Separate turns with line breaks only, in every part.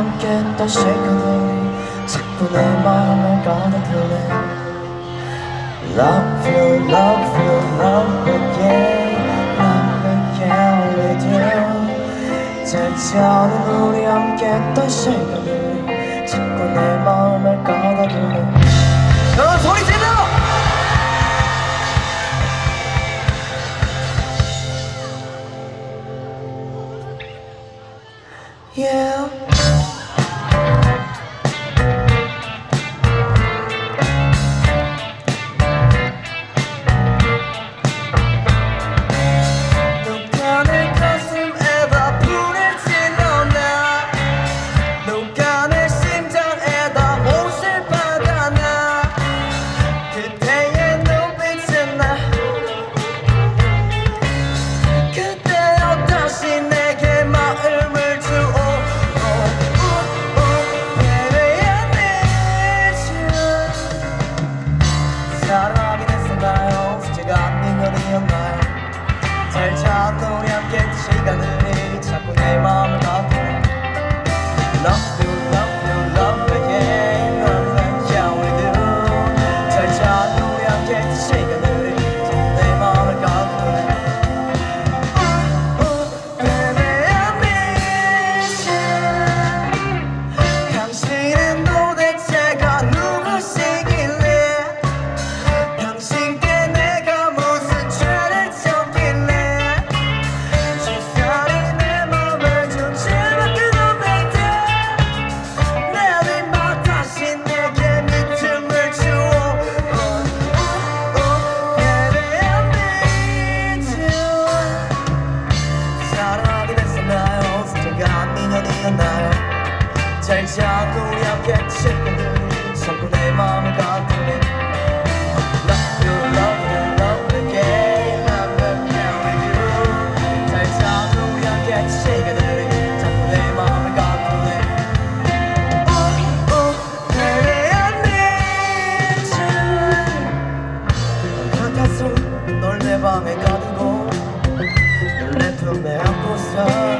했던 시간들이 자꾸 내 마음을 가둬두네 Love you, love you, love again, love again with you 잘 자는 우리 함께 했던 시간들이 널내 방에 가두고 내 품에 안고서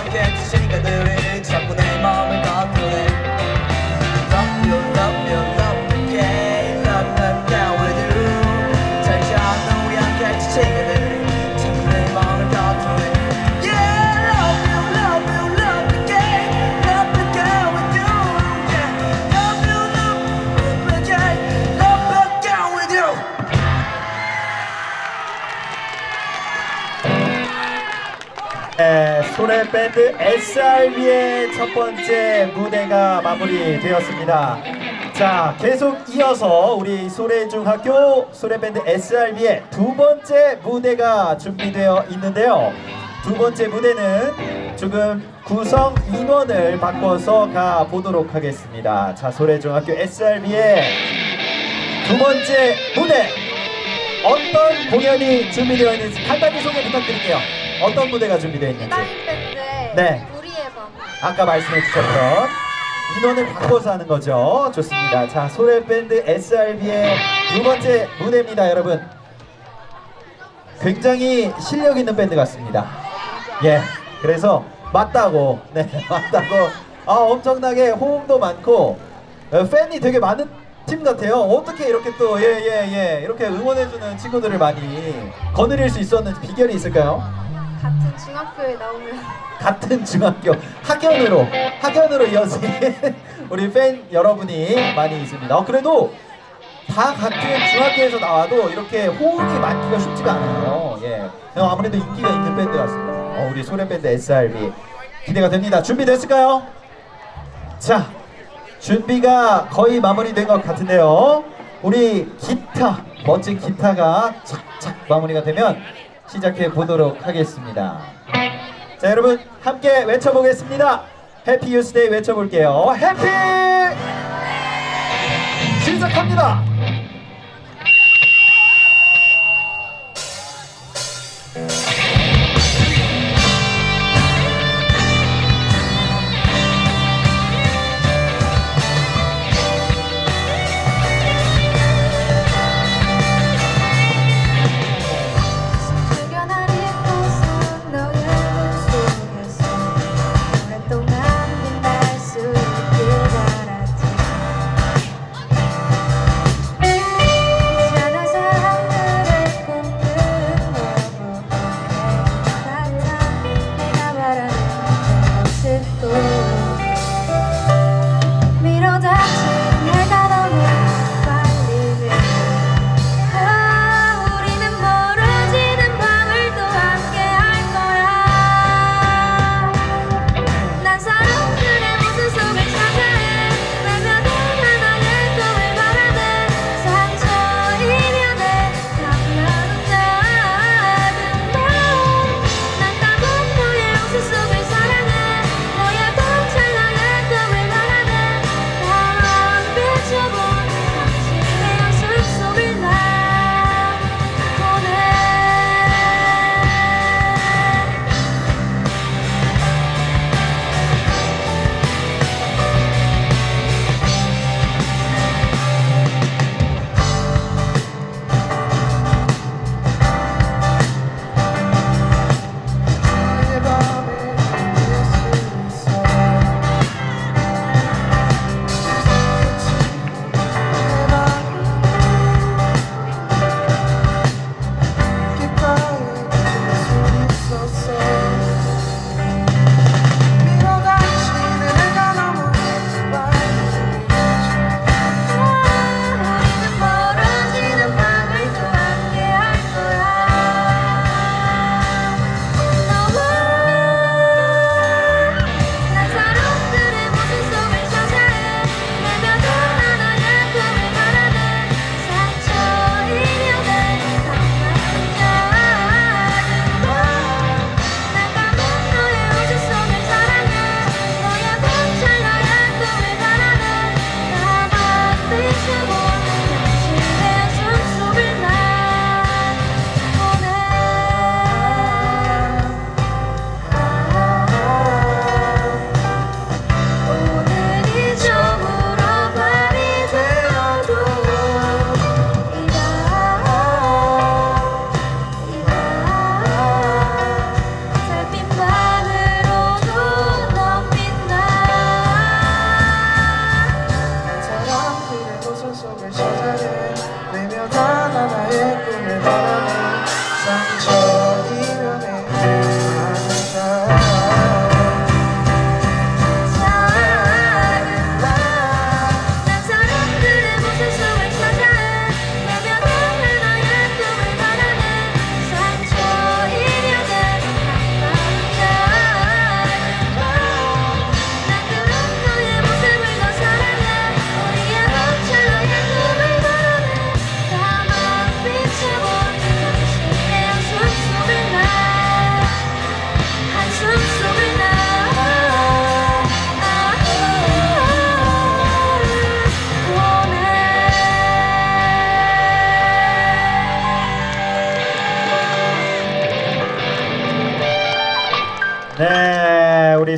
자는 우리 함께
소래 밴드 SRB의 첫 번째 무대가 마무리되었습니다. 자, 계속 이어서 우리 소래중학교 소래밴드 SRB의 두 번째 무대가 준비되어 있는데요. 두 번째 무대는 조금 구성 인원을 바꿔서 가 보도록 하겠습니다. 자, 소래중학교 SRB의 두 번째 무대 어떤 공연이 준비되어 있는지 간단히 소개 부탁드릴게요. 어떤 무대가 준비되어 있는지.
밴드의
네.
우리의 밤.
아까 말씀해 주셨던 인원을 바꿔서 하는 거죠. 좋습니다. 자, 소래 밴드 SRB의 두 번째 무대입니다, 여러분. 굉장히 실력 있는 밴드 같습니다. 예. 그래서 맞다고, 네, 맞다고. 아, 엄청나게 호응도 많고 어, 팬이 되게 많은 팀 같아요. 어떻게 이렇게 또 예, 예, 예, 이렇게 응원해주는 친구들을 많이 거느릴 수 있었는지 비결이 있을까요?
같은 중학교에 나오면
같은 중학교 학연으로 학연으로 이어진 우리 팬 여러분이 많이 있습니다. 어, 그래도 다 같은 중학교에서 나와도 이렇게 호응이 많기가 쉽지가 않아요. 예, 어, 아무래도 인기가 있는 밴드 같습니다. 어, 우리 소래 밴드 SRB 기대가 됩니다. 준비됐을까요? 자, 준비가 거의 마무리된 것 같은데요. 우리 기타 멋진 기타가 착착 마무리가 되면 시작해 보도록 하겠습니다. 자 여러분 함께 외쳐보겠습니다.
해피 유스데이 외쳐볼게요. 해피 시작합니다.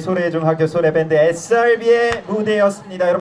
소래중 학교 소래밴드 SRB의 무대였습니다. 여러분